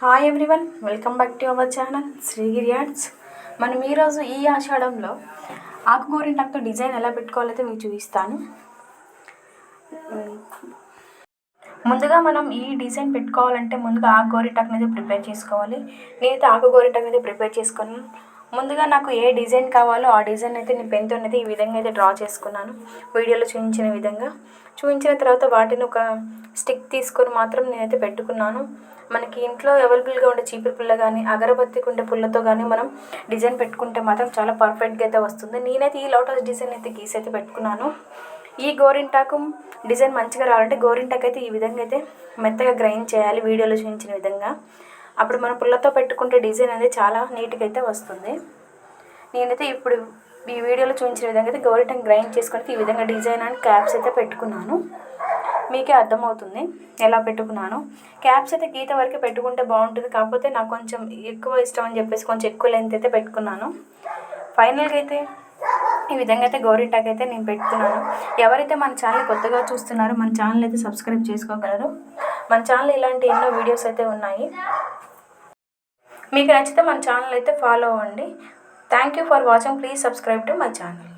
Hi everyone welcome back to our channel Srigiri arts మనం ఈరోజు ఈ ఆషాఢంలో టక్తో డిజైన్ ఎలా పెట్టుకోవాలైతే మీకు చూపిస్తాను. ముందుగా మనం ఈ డిజైన్ పెట్టుకోవాలంటే ముందుగా ఆకు టక్ అనేది ప్రిపేర్ చేసుకోవాలి. నేనైతే ఆకు టక్ అనేది ప్రిపేర్ చేసుకున్నాను. ముందుగా నాకు ఏ డిజైన్ కావాలో ఆ డిజైన్ అయితే నేను పెన్తో అయితే ఈ విధంగా అయితే డ్రా చేసుకున్నాను. వీడియోలో చూపించిన విధంగా. చూపించిన తర్వాత వాటిని ఒక స్టిక్ తీసుకొని మాత్రం నేనైతే పెట్టుకున్నాను. మనకి ఇంట్లో అవైలబుల్గా ఉండే చీపురు పుల్ల కానీ అగరబత్తి ఉండే పుల్లతో కానీ మనం డిజైన్ పెట్టుకుంటే మాత్రం చాలా పర్ఫెక్ట్గా అయితే వస్తుంది. నేనైతే ఈ లోటస్ డిజైన్ అయితే గీసి అయితే పెట్టుకున్నాను. ఈ గోరింటాకు డిజైన్ మంచిగా రావాలంటే గోరింటాకు అయితే ఈ విధంగా అయితే మెత్తగా గ్రైండ్ చేయాలి వీడియోలో చూపించిన విధంగా. అప్పుడు మన పుల్లతో పెట్టుకుంటే డిజైన్ అనేది చాలా నీట్గా అయితే వస్తుంది. నేనైతే ఇప్పుడు ఈ వీడియోలో చూపించిన విధంగా అయితే గోరింటాకు గ్రైండ్ చేసుకొని ఈ విధంగా డిజైన్ అండ్ క్యాప్స్ అయితే పెట్టుకున్నాను. మీకే అర్థమవుతుంది. ఎలా పెట్టుకున్నాను. క్యాప్స్ అయితే గీత వరకు పెట్టుకుంటే బాగుంటుంది. కాకపోతే నాకు కొంచెం ఎక్కువ ఇష్టం అని చెప్పేసి కొంచెం ఎక్కువ లెంత్ అయితే పెట్టుకున్నాను. ఫైనల్గా అయితే ఈ విధంగా అయితే గోరింటాక్ అయితే నేను పెట్టుకున్నాను. ఎవరైతే మన ఛానల్ కొత్తగా చూస్తున్నారో మన ఛానల్ అయితే సబ్స్క్రైబ్ చేసుకోగలరు. మన ఛానల్ ఇలాంటి ఎన్నో వీడియోస్ అయితే ఉన్నాయి. మీకు నచ్చితే మన ఛానల్ అయితే ఫాలో అవ్వండి. Thank you for watching please subscribe to my channel